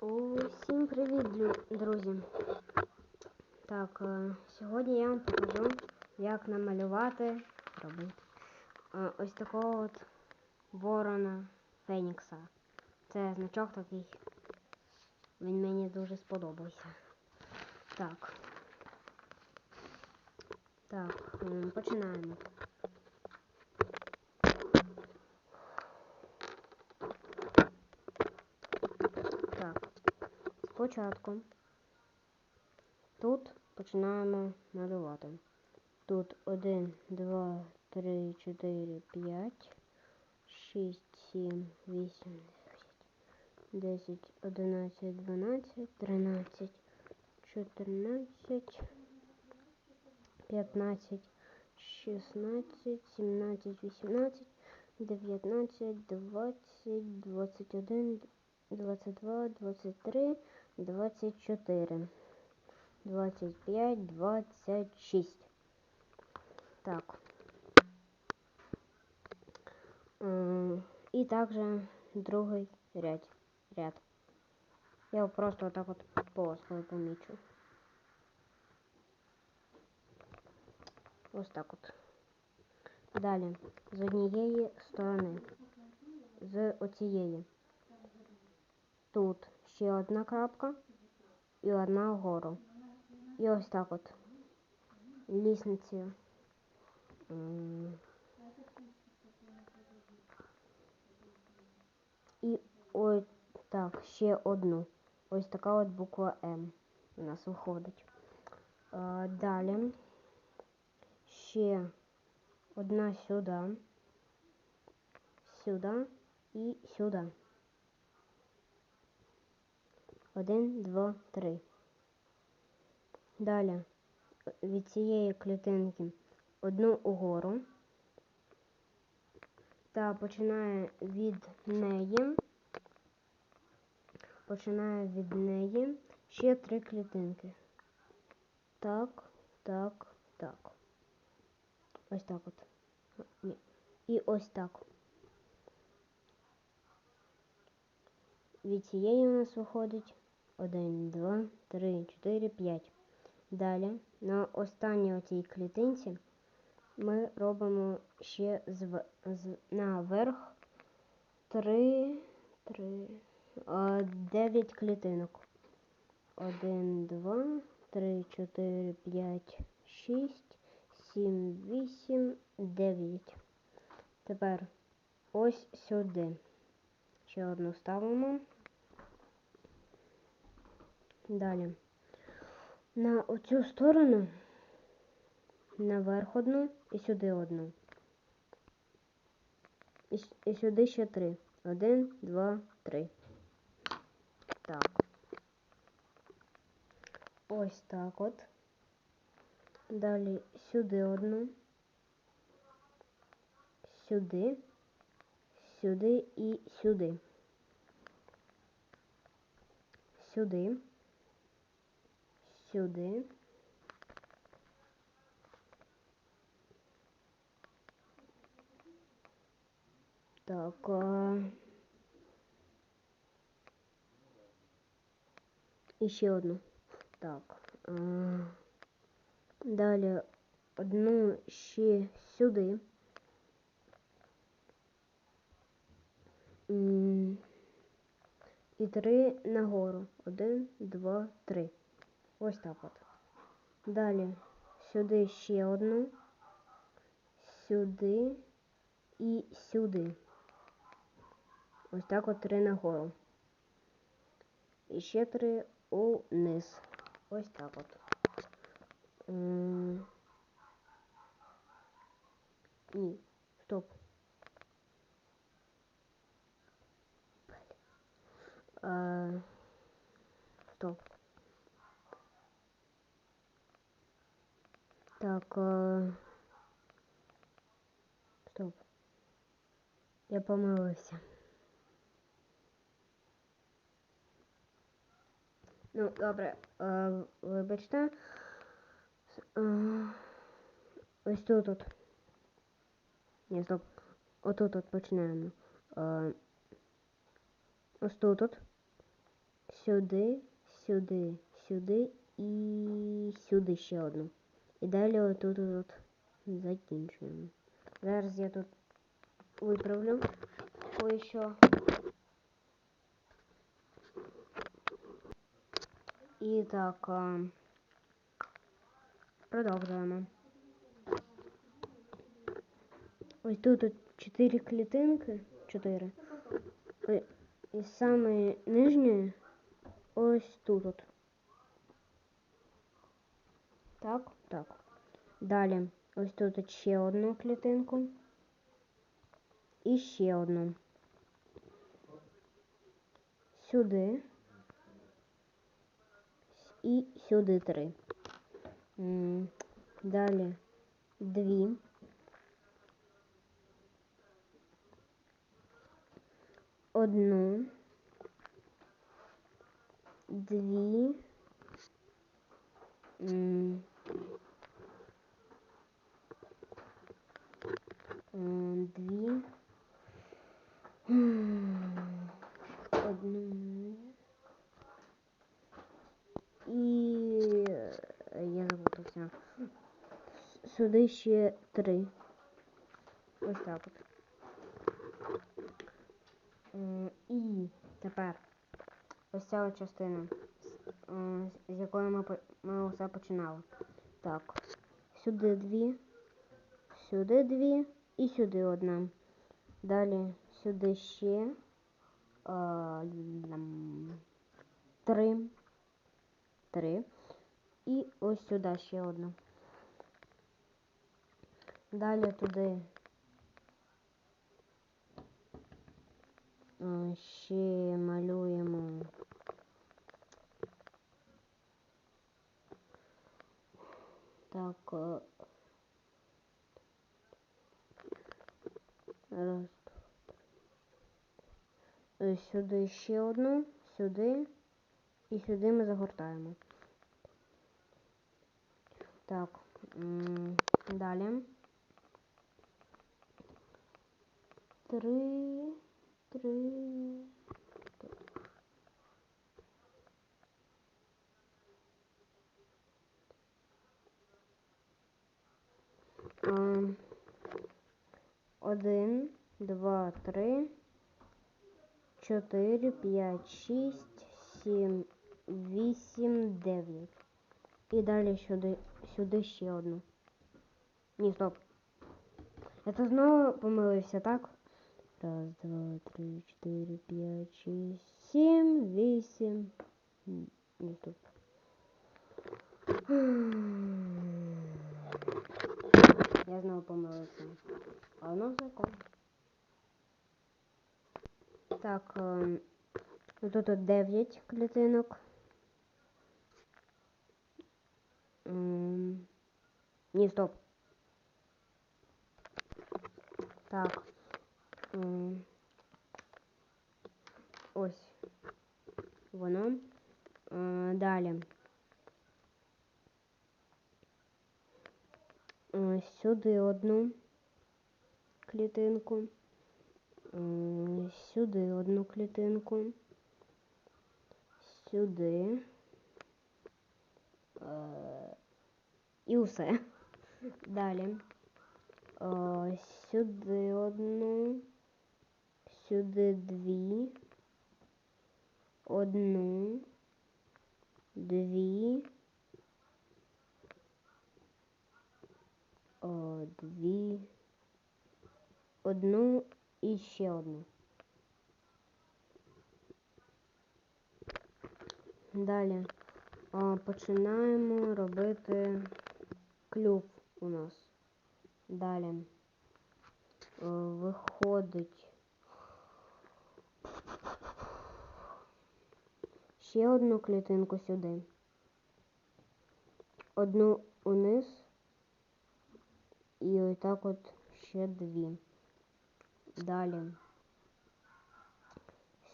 Усім привіт, лю- друзі! Так, е, сьогодні я вам покажу, як намалювати робити е, ось такого от ворона Фенікса. Це значок такий. Він мені дуже сподобався. Так. Так, починаємо. Так. Спочатку тут починаємо малювати. Тут 1, 2, 3, 4, 5, 6, 7, 8, 9, 10, 11, 12, 13, 14, 15, 16, 17, 18, 19, 20, 21, 22, 23, 24, 25, 26. Так. М, І також другий ряд. ряд. Я його просто отак от полоскою помічу. Ось так от. Далі. З однієї сторони. З оцієї. Тут ще одна крапка і одна вгору. І ось так от. Лісниці. М. І ось так, ще одну. Ось така от буква М у нас виходить. А, далі ще одна сюди, сюди і сюди. Один, два, три. Далі від цієї клітинки одну угору та починає від неї, починає від неї ще три клітинки. Так, так, так. Ось так от. І ось так. Від цієї у нас виходить 1, 2, 3, 4, 5. Далі на останній оцій клітинці ми робимо ще зв... з... наверх 3, 3, 9 клітинок. 1, 2, 3, 4, 5, 6, 7, 8, 9. Тепер ось сюди. Ще одну ставимо. Далі. На оцю сторону наверх одну і сюди одну. І, і сюди ще три. Один, два, три. Так. Ось так от. Далі сюди одну. Сюди. Сюди і сюди. Сюди. Сюди. Так. А... І ще одну. Так. А... Далі одну ще сюди. І три нагору. Один, два, три. Ось так от. Далі сюди ще одну. Сюди і сюди. Ось так от три нагору. І ще три униз. Ось так от. Ні, стоп. А, стоп. Так. Стоп. Я помилився. Ну, добре, е, вибачте. Ось тут от. Ні, стоп. Отут от починаємо. Ось тут. Сюди, сюди, сюди і сюди ще одну. І далі отут от закінчуємо. Зараз я тут виправлю кое-що. І так, продовжуємо. Ось тут от 4 клітинки. 4. І саме нижнє ось тут. От. Так, так. Далі ось тут ще одну клітинку. І ще одну. Сюди. І сюди три. Далі дві. Одну. Дві. Дві. Одну. І е, я запутався. Сюди ще три. Ось так от. І тепер ось ця частина, з- якої ми, ми усе починали. Так, сюди дві, сюди дві і сюди одна. Далі сюди ще е, три. Три. І ось сюди ще одна. Далі туди ще малюємо. Так. е, Раз. Е, Сюди ще одну, сюди і сюди ми загортаємо. Так, далі. Три, три. Ем, Один, два, три, чотири, п'ять, шість, сім, вісім, дев'ять. І далі сюди, сюди ще одну. Ні, стоп. Я то знову помилився, так? Раз, два, три, чотири, п'ять, шість, сім, вісім. М, Ні, стоп. Я знову помилився. А воно все ок. Так, ем, ну тут от 9 клітинок. Ем, Ні, стоп. Так. Ось. Воно. Е, Далі. Е, Сюди одну клітинку. Сюди одну клітинку. Сюди. Е, І все. Далі. Е, Сюди одну. Сюди дві. Одну. Дві. О, дві. Одну і ще одну. Далі а, починаємо робити клюв у нас. Далі е, виходить ще одну клітинку сюди. Одну униз і отак от ще дві. Далі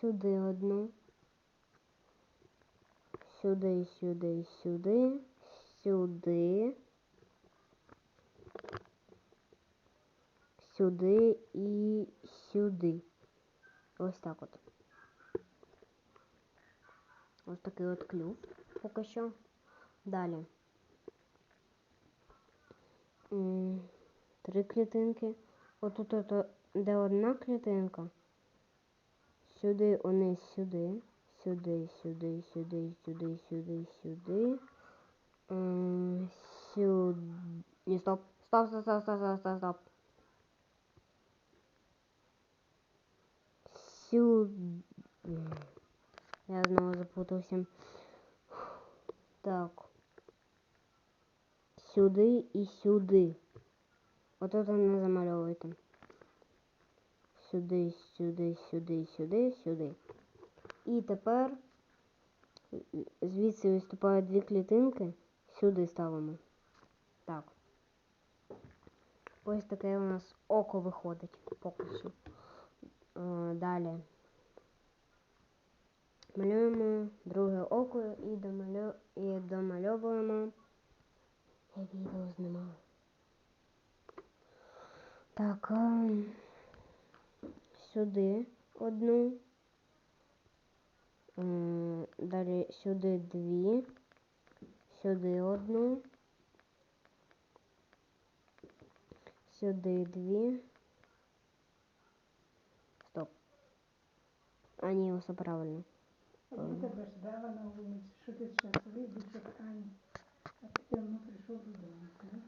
сюди одну. Сюди, сюди, сюди, сюди, сюди і сюди. Ось так от. Ось такий от клюв поки що. Далі. Три клітинки. Отут, от, де одна клітинка. Сюди униз, сюди. Сюди, сюди, сюди, сюди, сюди, сюди. Сюди. Ні, стоп. Стоп, стоп, стоп, стоп, стоп, стоп, стоп. Сюди. Я знову запутався. Так. Сюди і сюди. Отут не замальовуйте. Сюди, сюди, сюди, сюди, сюди. І тепер звідси виступають дві клітинки. Сюди ставимо. Так. Ось таке у нас око виходить поки що. Е, Далі. Малюємо друге око і, домалю... і домальовуємо. Я відео знімаю. Так, а... сюди одну. Далі сюди дві. Сюди одну. Сюди дві. Стоп. А, ні, все правильно. Тебе ж дава на вулиці, що ти зараз вийдеш від Ані, а ти давно прийшов додому, так?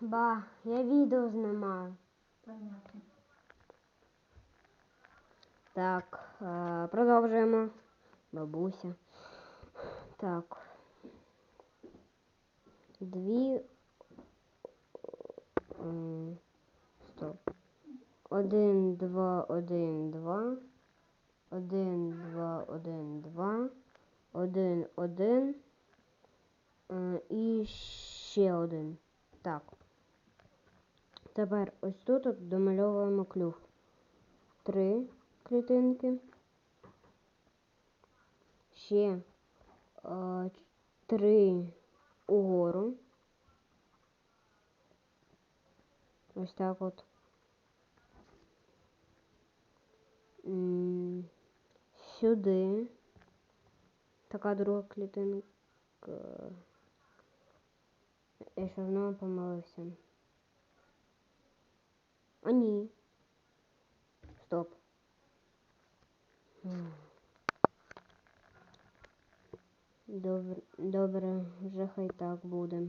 Ба, я відео знімаю. Понятно. Так, е, продовжуємо. Бабуся. Так. Дві. Стоп. Один, два, один, два. Один, два, один, два. Один, один. Е, І ще один. Так. Тепер ось тут домальовуємо клюв. Три клітинки. Ще е, три угору. Ось так от. Сюди. Така друга клітинка. Я ще знову помилився. А ні. Стоп. Добре, добре, вже хай так буде.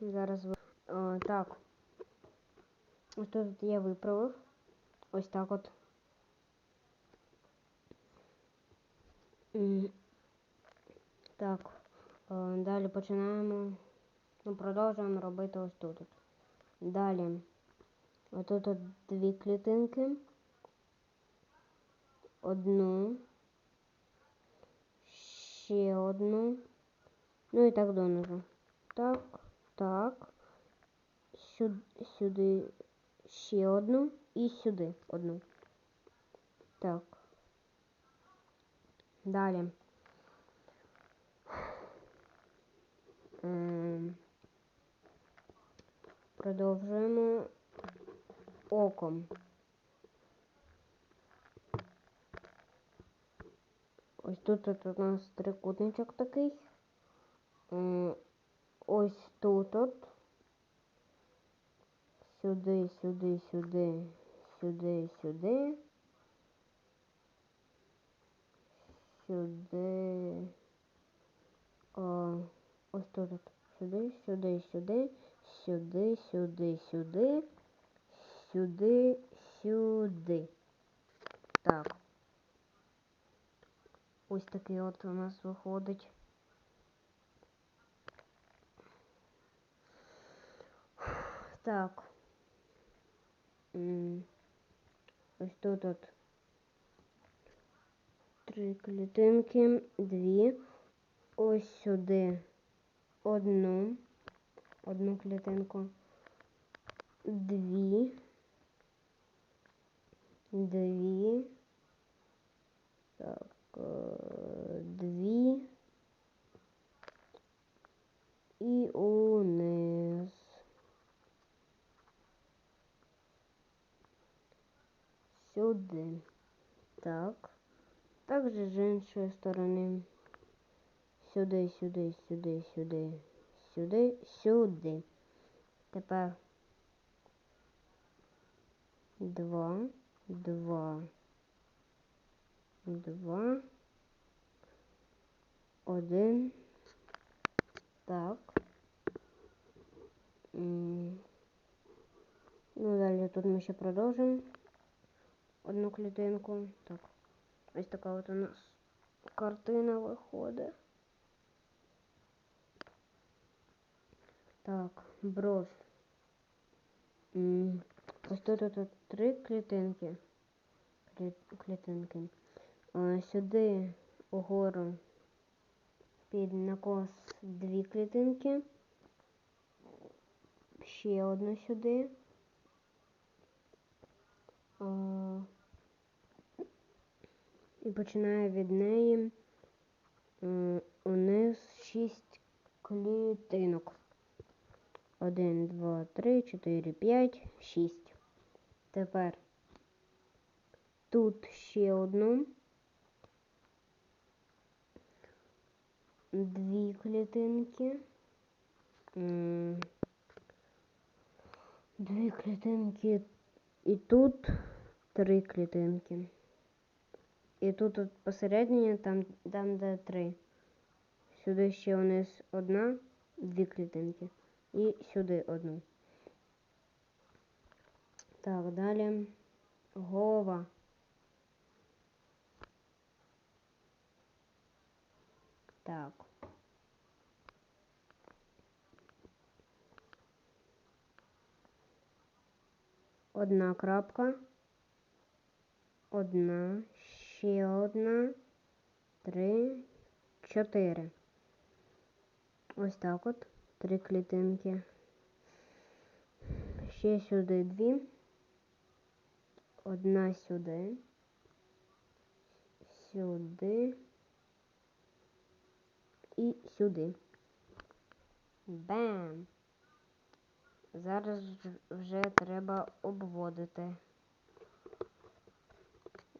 Зараз О, так. Ось тут я виправив. Ось так от. М. Так. е, Далі починаємо. Ну, продовжуємо робити ось тут. от. Далі. Отут от дві клітинки. Одну. Ще одну. Ну і так донизу. Так, так. Сюди, сюди ще одну І сюди одну. Так. Далі. Ем, Продовжуємо оком. Ось тут от у нас трикутничок такий. Ось тут от. Сюди, сюди, сюди, сюди, сюди. Сюди. О, ось тут. Сюди, сюди, сюди, сюди, сюди, сюди, сюди, сюди. Так. Ось такий от у нас виходить. Так. М, Ось тут от три клітинки, дві. Ось сюди одну, одну клітинку, дві, дві. Так, е, дві. І у 1. Так. Также з іншої сторони. Сюди, сюди, сюди, сюди, сюди, сюди. Тепер 2, 2, 2, 1. Так. Ну, далі тут ми ще продовжимо одну клітинку. Так. Ось така от у нас картина виходить. Так, бровь. Ось тут, тут, тут три клітинки. Клі- Клітинки. А, сюди угору під накос дві клітинки. Ще одну сюди. А, і починає від неї униз шість клітинок. Один, два, три, чотири, п'ять, шість. Тепер тут ще одну. Дві клітинки. Дві клітинки. І тут три клітинки. І тут от посередині, там, там де три. Сюди ще вниз одна, дві клітинки. І сюди одну. Так, далі голова. Так. Одна крапка. Одна, ще одна, три, чотири. Ось так от. Три клітинки. Ще сюди дві. Одна сюди. Сюди. І сюди. Бам! Зараз вже треба обводити.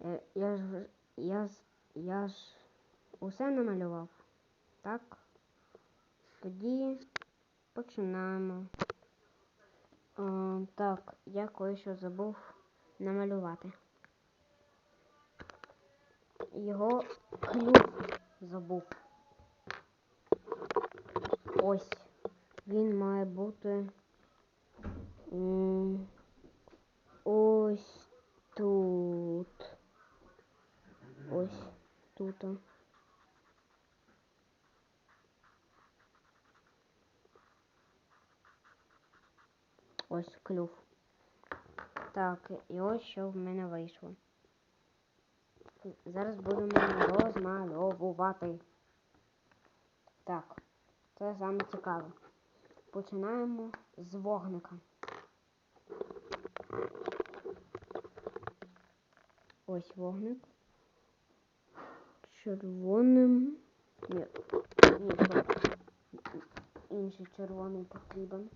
Е, Я ж я, ж- я ж усе намалював. Так? Тоді починаємо. О, так, я кое-що забув намалювати. Його клюв забув. Ось. Він має бути ось тут. Ось тут. Ось клюв. Так, і ось що в мене вийшло. Зараз будемо розмальовувати. Так, це саме цікаве. Починаємо з вогника. Ось вогник. Червоним. Ні, ні. Інший червоний потрібен.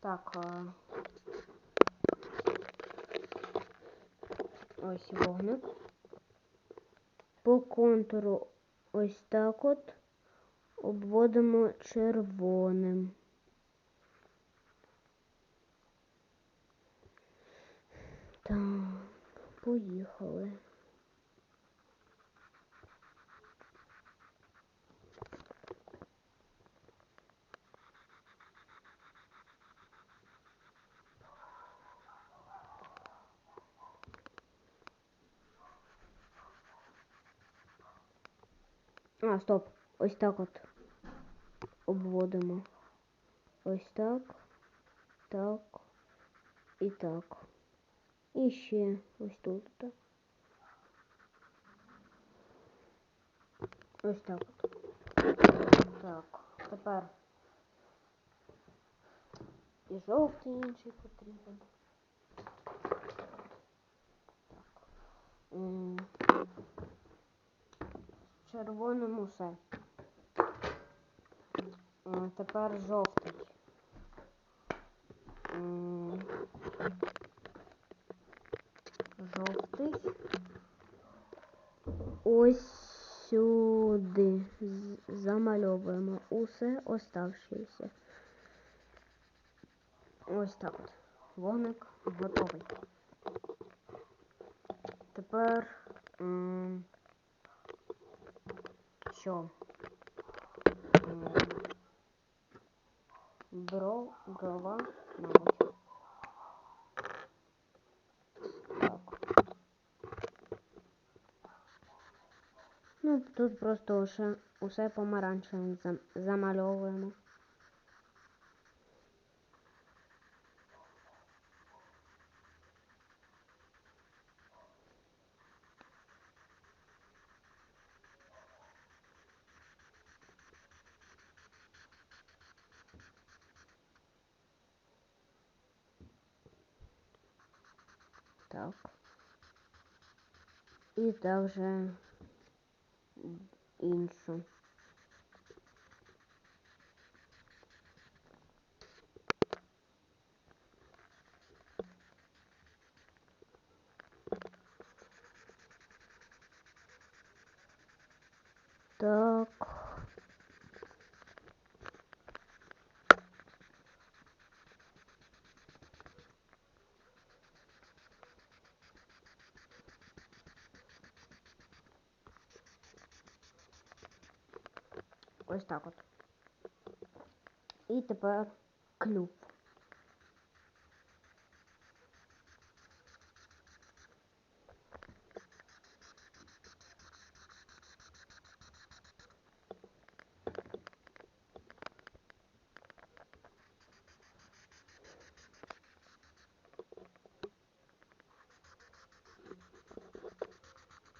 Так. Ось вогник. По контуру ось так от обводимо червоним. Так, поїхали. А, стоп. Ось так от обводимо. Ось так, так і так. І ще ось тут. так. Ось так. Так, тепер І жовтий інший потрібен. Так. М, Червоним усе. Е, Тепер жовтий. М, Жовтий. Ось сюди замальовуємо усе оставшееся. Ось так от. Вогник готовий. Тепер М, Бро, голова, мабуть. Так. Ну, тут просто усе, усе помаранчевим зам- замальовуємо. Так. І також іншу. Так. Ось так от. І тепер клюв.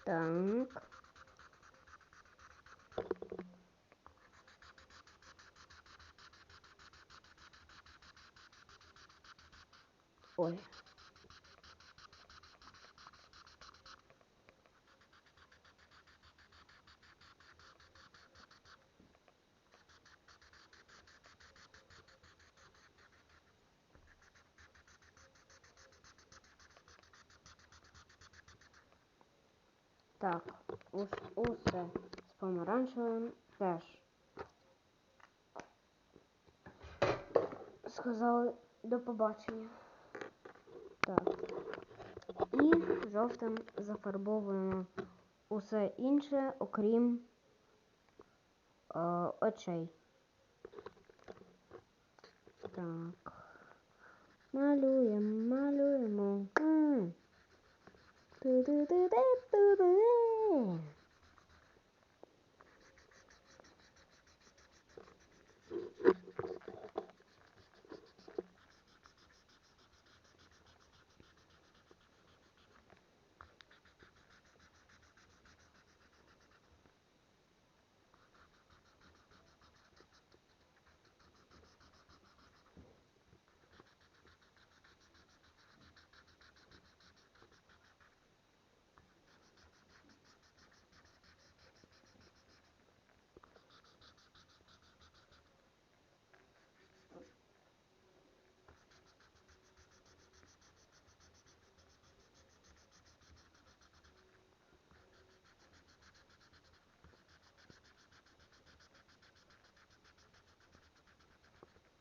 Так. Так, ус, усе з помаранчевим теж. Сказали до побачення. Так. І жовтим зафарбовуємо усе інше, окрім е, очей. Так. Малюємо, малюємо. М. Do do do do do do.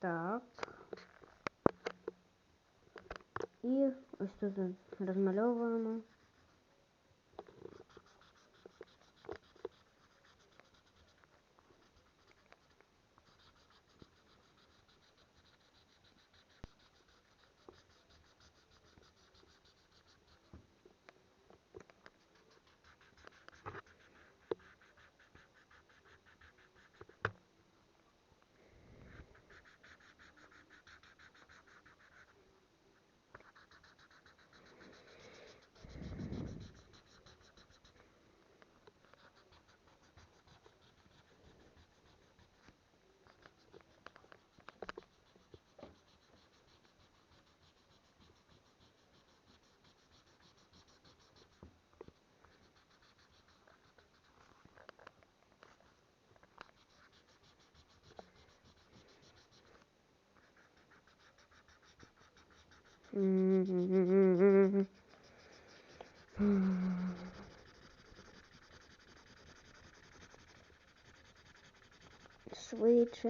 Так. І ось тут розмальовуємо. Швидше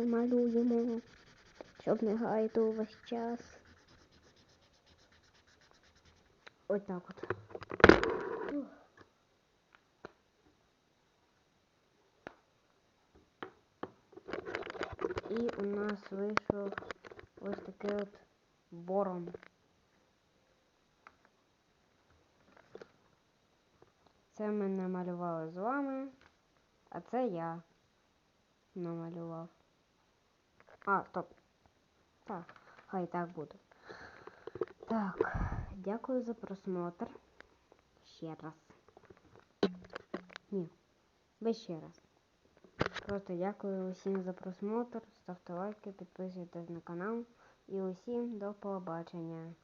малюємо, щоб не гаяти увесь час. Ось так от. І у нас вийшов ось такий от бором. Це ми намалювали з вами, а це я намалював. А, стоп. Так, хай так буде. Так, дякую за просмотр. Ще раз. Ні, без ще раз. Просто дякую усім за просмотр. Ставте лайки, підписуйтесь на канал. І усім до побачення.